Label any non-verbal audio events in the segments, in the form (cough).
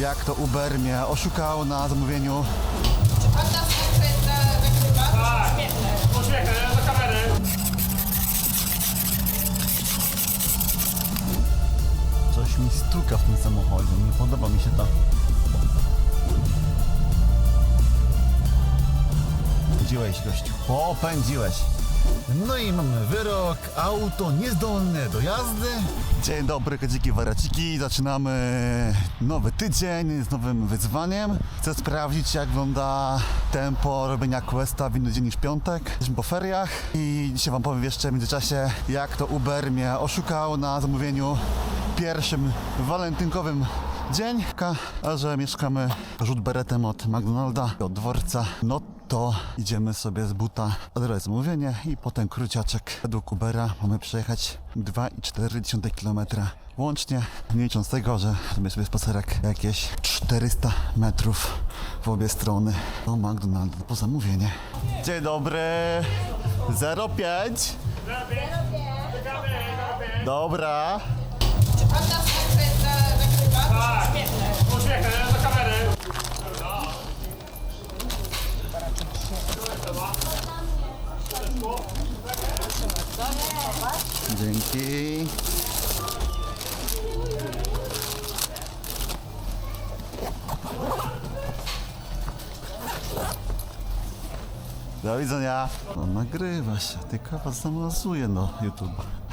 jak to Uber mnie oszukał na zamówieniu. Pan nas nagrywa? Tak. Uśmiechnę do kamery. Coś mi stuka w tym samochodzie, nie podoba mi się to. Pędziłeś, gościu. Popędziłeś. No i mamy wyrok, auto niezdolne do jazdy. Dzień dobry, kadziki waraciki. Zaczynamy nowy tydzień z nowym wyzwaniem. Chcę sprawdzić, jak wygląda tempo robienia questa w inny dzień niż piątek. Jesteśmy po feriach i dzisiaj wam powiem jeszcze w międzyczasie, jak to Uber mnie oszukał na zamówieniu pierwszym walentynkowym dzień, a że mieszkamy rzut beretem od McDonalda, od dworca, no to idziemy sobie z buta odebrać zamówienie i potem króciaczek według Ubera mamy przejechać 2,4 km łącznie, nie licząc tego, że zrobię sobie spacerek jakieś 400 metrów w obie strony do McDonalda po zamówienie. Dzień dobry, 05. Dobra. Dzięki. Do widzenia. No, nagrywa się, tylko was zamazuje no YouTube.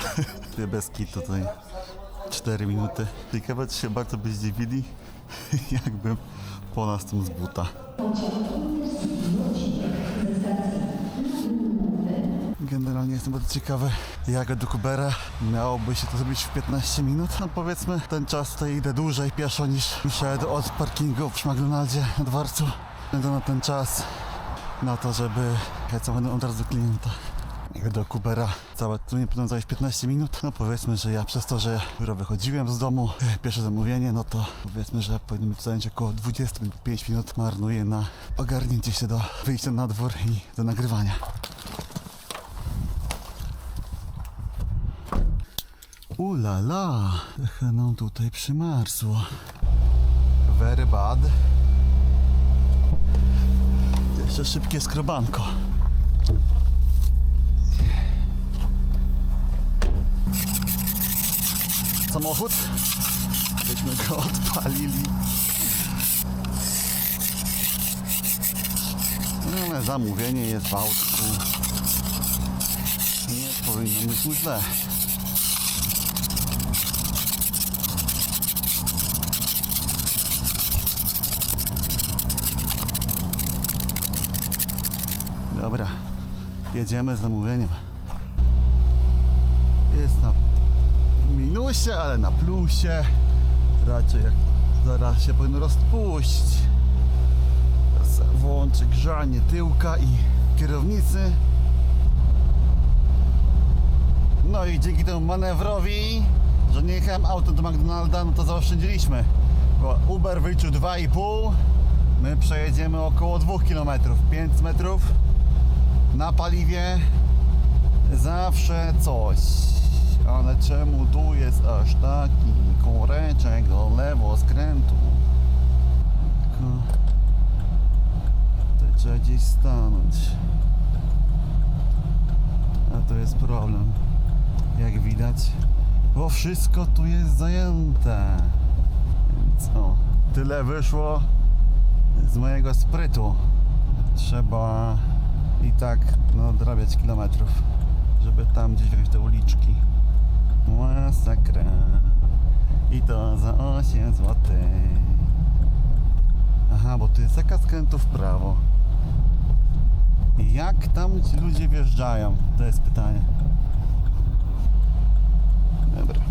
(laughs) Ty bez kitu tutaj 4 minuty. Ciekawe czy się bardzo by zdziwili, (laughs) jakbym po nas tym z buta. Generalnie jestem bardzo ciekawy, jak do Kubera miałoby się to zrobić w 15 minut. No powiedzmy, ten czas tutaj idę dłużej pieszo niż szedł od parkingu w McDonaldzie na dworcu. Będę na ten czas na to, żeby jechać samochodem od razu do klienta. Do Kubera całe to nie powinno zająć 15 minut. No powiedzmy, że ja przez to, że dopiero wychodziłem z domu, (laughs) pierwsze zamówienie, no to powiedzmy, że powinno mi zająć około 25 minut. Marnuję na ogarnięcie się do wyjścia na dwór i do nagrywania. Ulala, trochę nam tutaj przymarzło. Very bad. Jeszcze szybkie skrobanko. Samochód. Byśmy go odpalili. No, ale zamówienie jest w autku. Nie powinno być mu źle. Dobra, jedziemy z zamówieniem. Jest na minusie, ale na plusie. Raczej jak zaraz się powinno rozpuścić. Włączę grzanie tyłka i kierownicy. No i dzięki temu manewrowi, że nie jechałem autem do McDonalda, no to zaoszczędziliśmy. Bo Uber wyliczył 2,5 My przejedziemy około 2 km, 5 metrów na paliwie. Zawsze coś. Ale czemu tu jest aż taki koreczek do lewo skrętu? Tutaj trzeba gdzieś stanąć. A to jest problem. Jak widać, bo wszystko tu jest zajęte. Tyle wyszło z mojego sprytu. Trzeba i tak nadrabiać kilometrów, żeby tam gdzieś wjechać te uliczki. Masakra. I to za 8 zł. Aha, bo tu jest zakaz skrętu w prawo. Jak tam ci ludzie wjeżdżają? To jest pytanie. Dobra.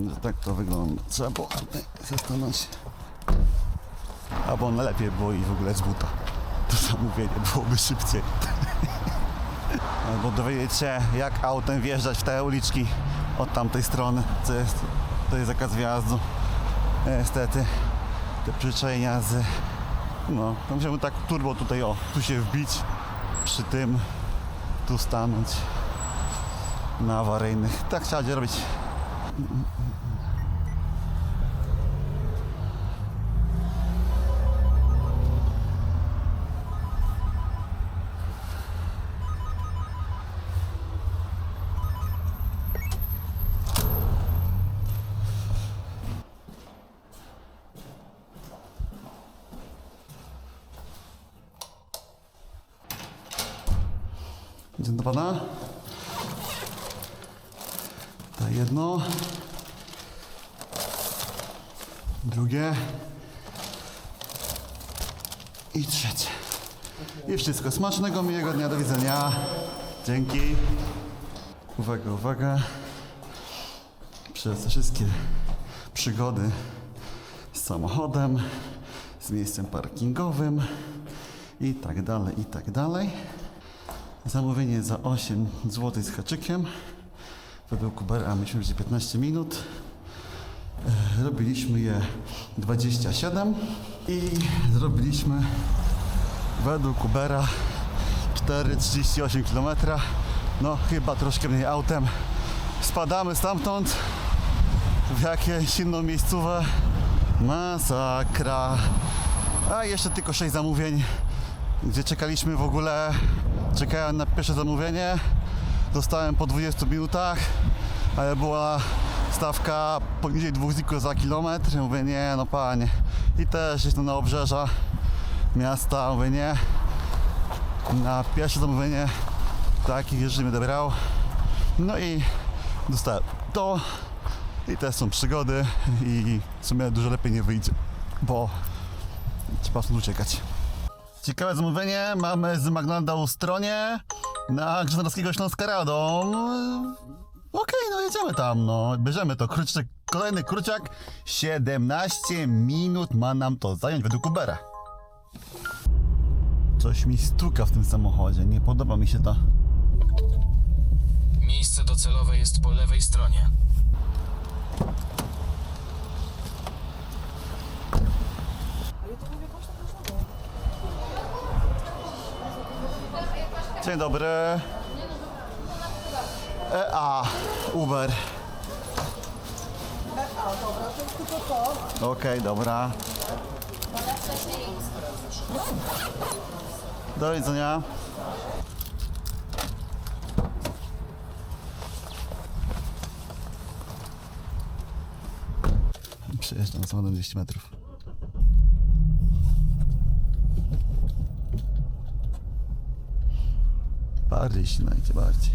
No, tak to wygląda. Trzeba było zastanąć. Albo najlepiej było i w ogóle z buta. (laughs) To zamówienie byłoby szybciej. (laughs) Albo dowiedzieć się, jak autem wjeżdżać w te uliczki od tamtej strony. To jest, to jest zakaz wjazdu. Niestety, te przyczajenia z... No, to musiałbym tak turbo tutaj, o, tu się wbić, przy tym, tu stanąć. na awaryjnych. Tak trzeba robić. To jedno. Drugie. I trzecie. I wszystko. Smacznego, miłego dnia. Do widzenia. Dzięki. Uwaga, uwaga. Przez te wszystkie przygody z samochodem, z miejscem parkingowym i tak dalej, i tak dalej. Zamówienie za 8 zł z haczykiem. Według Ubera myśmy że 15 minut. E, Robiliśmy je 27 i zrobiliśmy według Ubera 4,38 km. No chyba troszkę mniej autem. Spadamy stamtąd w jakieś inną miejscówę. Masakra. A jeszcze tylko 6 zamówień gdzie czekaliśmy w ogóle, czekałem na pierwsze zamówienie, dostałem po 20 minutach, ale była stawka poniżej 2 ziko za kilometr, Ja mówię nie no panie, i też jest to na obrzeża miasta, mówię nie, na pierwsze zamówienie takich jeszcze mnie dobrał, no i dostałem to. I te są przygody i w sumie dużo lepiej nie wyjdzie, bo trzeba stąd uciekać. Ciekawe zamówienie mamy z McDonalda stronie na Grzanowskiego Śląska Radą. Okej, no jedziemy tam, no. Bierzemy to. Kruczek, kolejny kruciak. 17 minut ma nam to zająć według Ubera. Coś mi stuka w tym samochodzie. Nie podoba mi się to. Miejsce docelowe jest po lewej stronie. Dzień dobry. EA, Uber. Okej, dobra. Do widzenia. Przejeżdżam samochodem 200 metrów. Bardziej ścinajcie, bardziej.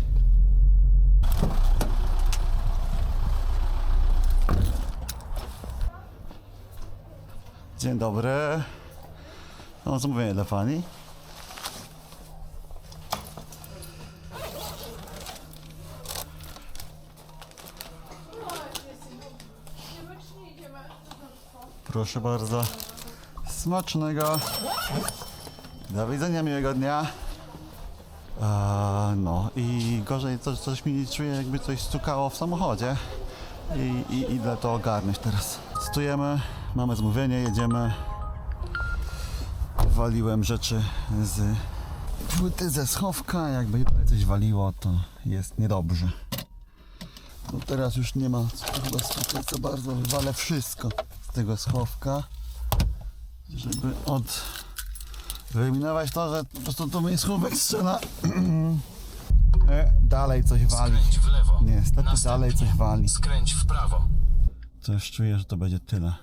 Dzień dobry. Mam zamówienie dla pani. Proszę bardzo. Smacznego. Do widzenia, miłego dnia. Eee, no i gorzej coś, coś mi czuję jakby coś stukało w samochodzie i, i idę to ogarnąć teraz. Stujemy, mamy zamówienie, jedziemy. Waliłem rzeczy z płyty ze schowka, jakby tutaj coś waliło to jest niedobrze. No teraz już nie ma chyba tutaj za bardzo, wywalę wszystko z tego schowka, żeby od wyeliminować to, że po prostu to mi schówek strzela. (clears throat) E, dalej coś wali. Skręć w lewo. Niestety Następnie dalej coś wali. Skręć w prawo. Coś czuję, że to będzie tyle.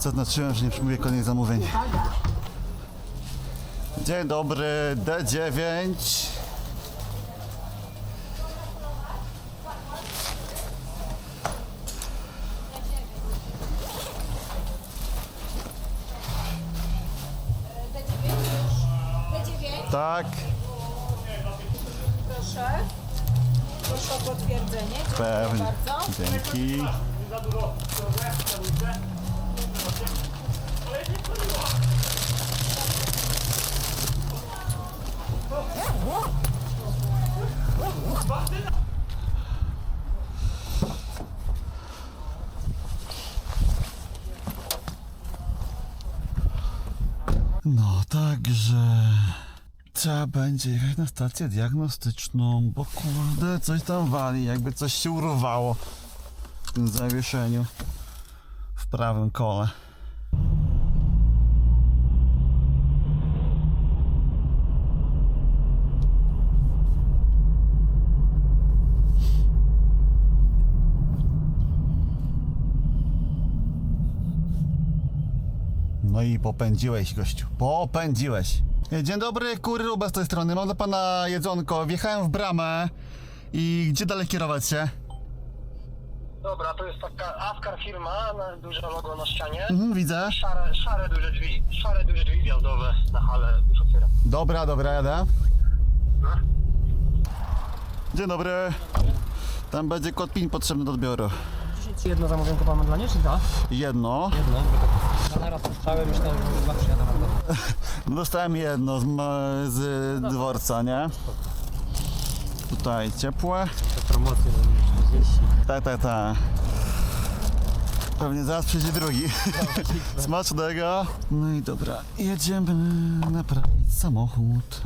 Zaznaczyłem, że nie przyjmuję kolejnych zamówień. Dzień dobry, D9. D9. Tak, Proszę. Proszę o potwierdzenie. Dziękuję pewnie. bardzo. Dzięki. No, także Trzeba będzie jechać na stację diagnostyczną, bo kurde, coś tam wali, jakby coś się urwało w tym zawieszeniu w prawym kole. No i popędziłeś, gościu. Popędziłeś. Dzień dobry, Kuryruba z tej strony. Mam dla pana jedzonko. Wjechałem w bramę i gdzie dalej kierować się? Dobra, to jest taka Askar firma, na duże logo na ścianie. Mhm, widzę. Szare, szare duże drzwi, szare duże drzwi wjazdowe na halę już otwieram. Dobra, dobra, jadę. No. Dzień dobry. Tam będzie kod PIN potrzebny do odbioru. Jedno zamówienko pan ma dla niej, czy dwa? Jedno. Jedno. Słyszałem, myślałem, że dwa przyjadę. No Dostałem jedno z, ma- z dworca, nie? Tutaj ciepłe. Te promocje do 40. Tak, tak, tak. Pewnie zaraz przyjdzie drugi. (laughs) Smacznego. No i dobra, jedziemy naprawić samochód.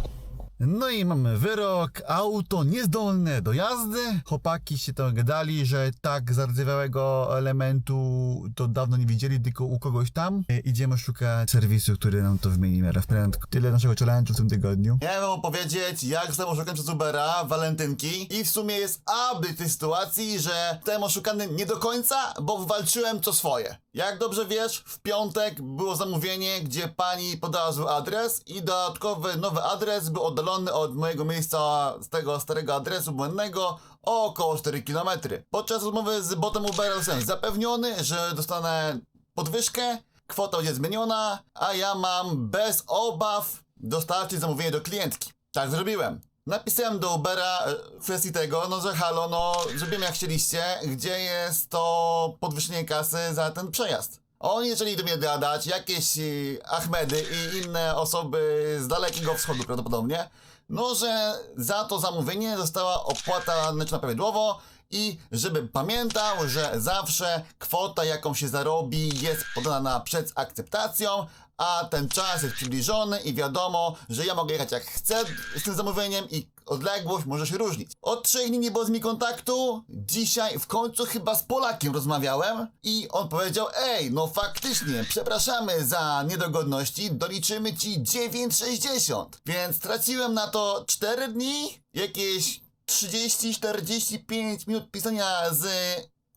No i mamy wyrok, auto niezdolne do jazdy. Chłopaki się to gadali, że tak zardzewiałego elementu to dawno nie widzieli, tylko u kogoś tam. Idziemy szukać serwisu, który nam to wymieni w prędko. Tyle naszego challenge'u w tym tygodniu. Miałem wam opowiedzieć, jak zostałem oszukany przez Ubera, walentynki. I w sumie jest aby tej sytuacji, że zostałem oszukany nie do końca, bo wywalczyłem to swoje. Jak dobrze wiesz, w piątek było zamówienie, gdzie pani podała zły adres i dodatkowy nowy adres był oddalony od mojego miejsca z tego starego adresu błędnego o około 4 km. Podczas rozmowy z botem Ubera zostałem zapewniony, że dostanę podwyżkę, kwota będzie zmieniona, a ja mam bez obaw dostarczyć zamówienie do klientki. Tak zrobiłem. Napisałem do Ubera e, w kwestii tego, no że halo, no zrobiłem jak chcieliście, gdzie jest to podwyższenie kasy za ten przejazd. Oni zaczęli do mnie gadać, jakieś e, Ahmedy i inne osoby z dalekiego wschodu prawdopodobnie, no że za to zamówienie została opłata znaczy na prawidłowo i żeby pamiętał, że zawsze kwota jaką się zarobi jest podana przed akceptacją, a ten czas jest przybliżony i wiadomo, że ja mogę jechać jak chcę z tym zamówieniem i odległość może się różnić. Od trzech dni nie było z mi kontaktu, dzisiaj w końcu chyba z Polakiem rozmawiałem i on powiedział, ej, no faktycznie, przepraszamy za niedogodności, doliczymy ci 9,60. Więc straciłem na to 4 dni, jakieś 30-45 minut pisania z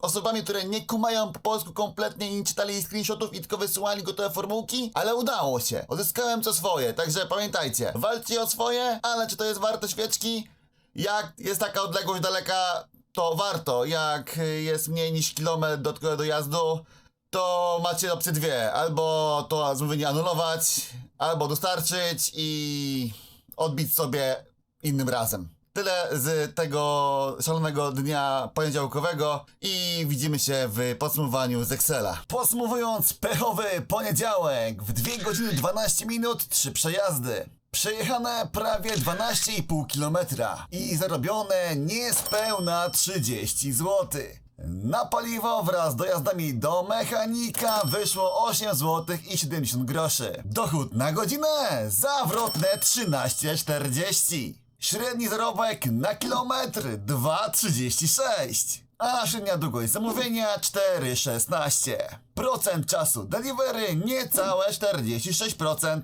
osobami, które nie kumają po polsku kompletnie i nie czytali screenshotów i tylko wysyłali gotowe formułki, ale udało się. Odzyskałem co swoje, także pamiętajcie, walczcie o swoje, ale czy to jest warte świeczki? Jak jest taka odległość daleka, to warto. Jak jest mniej niż kilometr dodatkowego dojazdu, to macie opcje dwie. Albo to zamówienie anulować, albo dostarczyć i odbić sobie innym razem. Tyle z tego szalonego dnia poniedziałkowego i widzimy się w podsumowaniu z Excela. Podsumowując, pechowy poniedziałek w 2 godziny 12 minut, 3 przejazdy. Przejechane prawie 12,5 km i zarobione niespełna 30 zł. Na paliwo wraz z dojazdami do mechanika wyszło 8 zł i 70 groszy. Dochód na godzinę zawrotne 13,40. Średni zarobek na kilometr 2,36. A średnia długość zamówienia 4,16. Procent czasu delivery niecałe 46%.